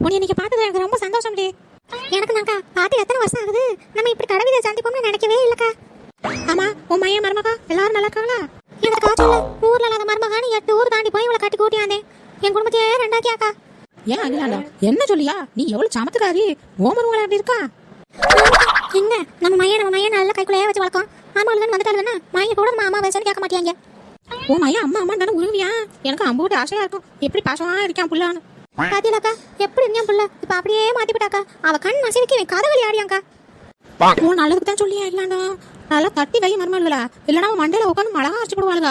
உன்னை இன்னைக்கு பார்த்தது எனக்கு ரொம்ப சந்தோஷம் டி. எனக்கு நாக்கா பார்த்து எத்தனை வருஷம் ஆகுது? நம்ம இப்படி கடவுளை சந்திப்போம்னு நினைக்கவே இல்லக்கா. ஆமா உன் மையன் மருமகா? எல்லாரும் நல்லா இருக்காங்களா? இந்த காய்ச்சல் ஊர்ல இல்லாத மருமகான்னு எட்டு ஊர் தாண்டி போய் இவளை கட்டி கூட்டியாந்தேன் என் குடும்பத்தையே ரெண்டாக்கியாக்கா. ஏன் அகிலாண்டா? என்ன சொல்லியா? நீ எவ்வளவு சமத்துக்காரி. ஓமருவங்களா அப்படி இருக்கா? என்ன? நம்ம மையன் நம்ம மையன் நல்ல கைக்குள்ளேயே வச்சு வளர்க்கோம் மாமாவுக்கு தான் வந்துட்டாலுன்னா மையன் கூட நம்ம அம்மா வயசுன்னு கேட்க மாட்டியாங்க. உன் மையா அம்மா அம்மா தானே உருவியா? எனக்கு அம்போட்டு ஆசையா இருக்கும். எப்படி பாசமா இருக்கான் புள்ளான்னு. பாத்தீங்களாக்கா எப்படி இருந்தான் புள்ள இப்ப அப்படியே மாத்தி விட்டாக்கா அவ கண் நசிவிக்கு இவன் கதகளி ஆடியாக்கா. உன் நல்லதுக்கு தான் சொல்லியா அகிலாண்டா நல்லா தட்டி வை மருமல்களா இல்லைன்னா உன் மண்டையில உட்காந்து மிளகா அரைச்சு போடுவாளுங்க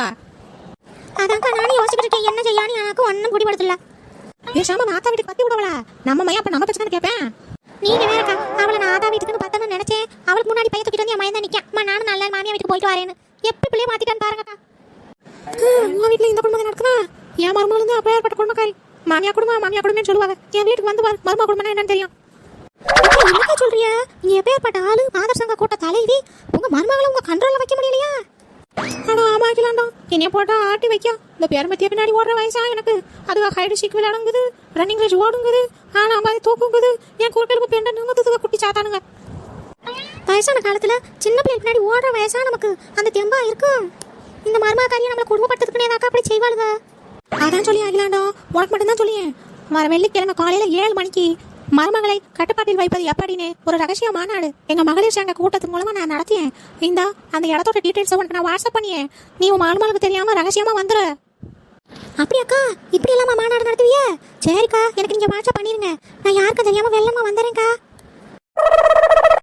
அதான்க்கா நானும் யோசிச்சுட்டு இருக்கேன். என்ன செய்யான்னு எனக்கு ஒன்றும் பிடிபடுத்தல பேசாம மாத்தா வீட்டுக்கு பத்தி விடவளா? நம்ம மையா அப்ப நம்ம பிரச்சனை கேட்பேன் நீங்க வேறக்கா அவளை நான் ஆதா வீட்டுக்குன்னு பார்த்தேன்னு நினைச்சேன். அவளுக்கு முன்னாடி பையன் தூக்கிட்டு வந்து என் மயன் தான் நிற்கான் அம்மா நானும் நல்ல மாமியா வீட்டுக்கு போயிட்டு வரேன்னு. எப்படி பிள்ளைய மாத்திட்டான்னு பாருங்கக்கா. உன் வீட்டுல இந்த குடும்பம் நடக்குதா? என் மருமகள் வந்து அப்ப ஏற்பட்ட குடும்பக்காரி? மாமியா குடும்பம் மாமியா குடும்பம்னு சொல்லுவாங்க. என் வீட்டுக்கு வந்து மருமக குடும்பம்னா என்னன்னு தெரியும். என்னக்கா சொல்றிய? நீ எப்பேற்பட்ட ஆளு? மாதர் சங்க கூட்ட தலைவி? உங்க மருமகளை உங்க கண்ட்ரோல்ல வைக்க முடியலையா? ஆனா ஆமா அகிலாண்டா. என்னைய போட்டா ஆட்டி வைக்க. இந்த பேரம்பத்திய பின்னாடி ஓடுற வயசா எனக்கு. அதுவா ஹைடு சீக் விளையாடுங்குது ரன்னிங் ரேஸ் ஓடுங்குது ஆனா மாதிரி தூக்குங்குது. என் கூட்டலுக்கு பெண்ட நிமித்தத்துக்கு குட்டி சாத்தானுங்க. வயசான காலத்துல சின்ன பிள்ளை பின்னாடி ஓடுற வயசா நமக்கு அந்த தெம்பா இருக்கும். இந்த மருமகாரியை நம்மள குடும்ப உனக்கு மட்டும்தான் சொல்லியேன் வர வெள்ளிக்கிழமை காலையில ஏழு மணிக்கு மருமகளை கட்டுப்பாட்டில் வைப்பது எப்படின்னு ஒரு ரகசிய மாநாடு எங்க மகளிர் சங்க கூட்டத்து மூலமா நான் நடத்தியேன் இந்தா அந்த இடத்தோட டீடைல்ஸ் உனக்கு நான் வாட்ஸ்அப் பண்ணியேன் நீ உன் மருமகளுக்கு தெரியாம ரகசியமா வந்துரு. அப்படியாக்கா இப்படி இல்லாம மாநாடு நடத்துவிய? சரிக்கா எனக்கு நீங்க வாட்ஸ்அப் பண்ணிருங்க. நான் யாருக்கும் தெரியாம வெள்ளமா வந்துறேன்க்கா.